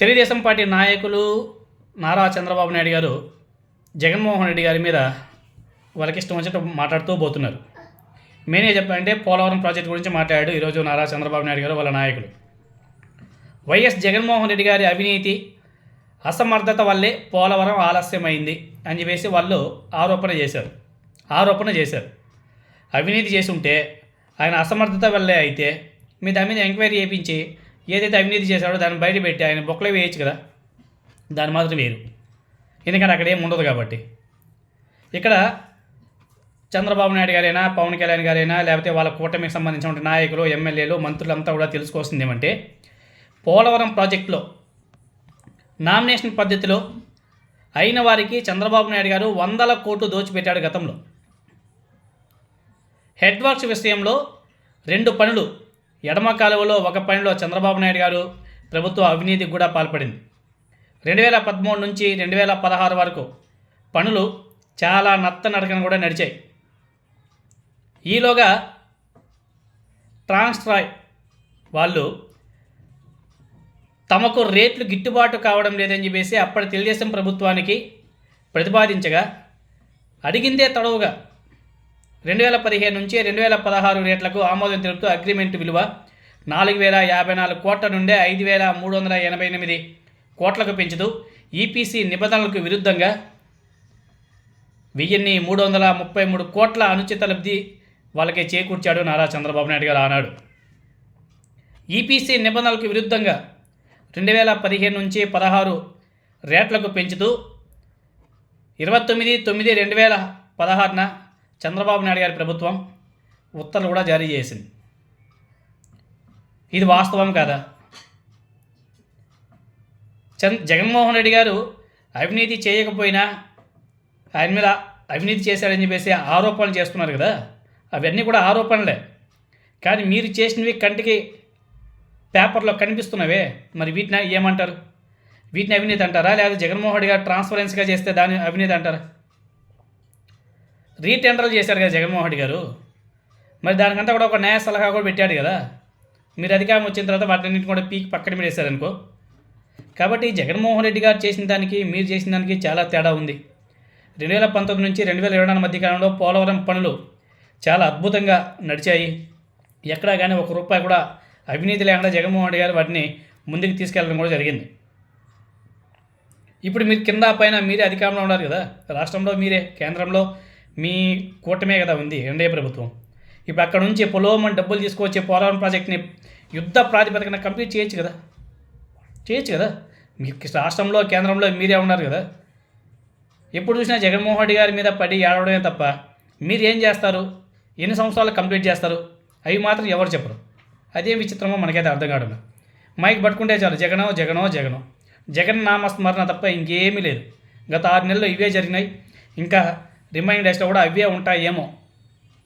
Telugu Desam party నాయకులు నారా చంద్రబాబు నాయుడు గారు జగన్మోహన్ రెడ్డి గారి మీద వాళ్ళకి ఇష్టం వచ్చినట్టు మాట్లాడుతూ పోతున్నారు. మేనే చెప్పాలంటే పోలవరం ప్రాజెక్ట్ గురించి మాట్లాడాడు ఈరోజు నారా చంద్రబాబు నాయుడు గారు వాళ్ళ నాయకులు. వైఎస్ జగన్మోహన్ రెడ్డి గారి అవినీతి అసమర్థత వల్లే పోలవరం ఆలస్యమైంది అని చెప్పేసి వాళ్ళు ఆరోపణ చేశారు. ఆరోపణ చేశారు. అవినీతి చేసి ఉంటే ఆయన అసమర్థత వల్లే అయితే మీ దాని మీద ఎంక్వైరీ చేయించి ఏదైతే అవినీతి చేశాడో దాన్ని బయట పెట్టి ఆయన బొక్కలే వేయచ్చు కదా. దాని మాత్రం వేరు ఎందుకంటే అక్కడ ఏం ఉండదు కాబట్టి. ఇక్కడ చంద్రబాబు నాయుడు గారైనా పవన్ కళ్యాణ్ గారైనా లేకపోతే వాళ్ళ కూటమికి సంబంధించిన నాయకులు ఎమ్మెల్యేలు మంత్రులంతా కూడా తెలుసుకోవాల్సింది ఏమంటే పోలవరం ప్రాజెక్టులో నామినేషన్ పద్ధతిలో అయిన వారికి చంద్రబాబు నాయుడు గారు వందల కోట్లు దోచిపెట్టాడు గతంలో. హెడ్ వర్క్స్ విషయంలో రెండు పనులు ఎడమ కాలువలో ఒక పనిలో చంద్రబాబు నాయుడు గారు ప్రభుత్వ అవినీతికి కూడా పాల్పడింది. రెండు వేల పదమూడు నుంచి రెండు వేల పదహారు వరకు పనులు చాలా నత్త నడకన కూడా నడిచాయి. ఈలోగా ట్రాన్స్ట్రాయ్ వాళ్ళు తమకు రేట్లు గిట్టుబాటు కావడం లేదని చెప్పేసి అప్పటి తెలుగుదేశం ప్రభుత్వానికి ప్రతిపాదించగా అడిగిందే తడవుగా రెండు వేల పదిహేను నుంచి రెండు వేల పదహారు రేట్లకు ఆమోదం తెలుపుతూ అగ్రిమెంట్ విలువ నాలుగు వేల యాభై నాలుగు కోట్ల నుండి ఐదు వేల మూడు వందల ఎనభై ఎనిమిది కోట్లకు పెంచుతూ ఈపీసీ నిబంధనలకు విరుద్ధంగా వెయ్యిన్ని మూడు వందల ముప్పై మూడు కోట్ల అనుచిత లబ్ధి వాళ్ళకి చేకూర్చాడు నారా చంద్రబాబు నాయుడు గారు ఆనాడు. ఈపీసీ నిబంధనలకు విరుద్ధంగా రెండు వేల పదిహేను నుంచి పదహారు రేట్లకు పెంచుతూ ఇరవై తొమ్మిది తొమ్మిది రెండు వేల పదహారున చంద్రబాబు నాయుడు గారి ప్రభుత్వం ఉత్తర్వులు కూడా జారీ చేసింది. ఇది వాస్తవం కాదా? చంద్ జగన్మోహన్ రెడ్డి గారు అవినీతి చేయకపోయినా ఆయన మీద అవినీతి చేశాడని చెప్పేసి ఆరోపణలు చేస్తున్నారు కదా. అవన్నీ కూడా ఆరోపణలే. కానీ మీరు చేసినవి కంటికి పేపర్లో కనిపిస్తున్నవే. మరి వీటిని ఏమంటారు? వీటిని అవినీతి అంటారా? లేదా జగన్మోహన్ రెడ్డి గారు ట్రాన్స్పరెన్సీగా చేస్తే దాన్ని అవినీతి అంటారా? రీటెండర్లు చేశారు కదా జగన్మోహన్ రెడ్డి గారు. మరి దానికంతా కూడా ఒక న్యాయ సలహా కూడా పెట్టాడు కదా. మీరు అధికారం వచ్చిన తర్వాత వాటిని కూడా పీక్ పక్కన పెట్టేశారనుకో. కాబట్టి జగన్మోహన్ రెడ్డి గారు చేసిన దానికి మీరు చేసిన దానికి చాలా తేడా ఉంది. రెండు వేల పంతొమ్మిది నుంచి రెండు వేల ఇరవై నాలుగు మధ్య కాలంలో పోలవరం పనులు చాలా అద్భుతంగా నడిచాయి. ఎక్కడా కానీ ఒక రూపాయి కూడా అవినీతి లేకుండా జగన్మోహన్ రెడ్డి గారు వాటిని ముందుకు తీసుకెళ్ళడం కూడా జరిగింది. ఇప్పుడు మీరు కింద పైన మీరే అధికారంలో ఉన్నారు కదా. రాష్ట్రంలో మీరే కేంద్రంలో మీ కూటమే కదా ఉంది ఎన్డీఏ ప్రభుత్వం. ఇప్పుడు అక్కడ నుంచి పొలోమని డబ్బులు తీసుకొచ్చే పోలవరం ప్రాజెక్ట్ని యుద్ధ ప్రాతిపదికన కంప్లీట్ చేయొచ్చు కదా? చేయొచ్చు కదా? మీ రాష్ట్రంలో కేంద్రంలో మీరే ఉన్నారు కదా? ఎప్పుడు చూసినా జగన్మోహన్ రెడ్డి గారి మీద పడి ఏడవడమే తప్ప మీరు ఏం చేస్తారు? ఎన్ని సంవత్సరాలు కంప్లీట్ చేస్తారు? అవి మాత్రం ఎవరు చెప్పరు. అదే విచిత్రమో మనకైతే అర్థం కావడం మైక్ పట్టుకుంటే చాలు జగనో జగనో జగనో. జగన్ నామస్మరణ తప్ప ఇంకేమీ లేదు. గత ఆరు నెలలు ఇవే జరిగినాయి. ఇంకా రిమైండ్ కూడా అవే ఉంటాయేమో.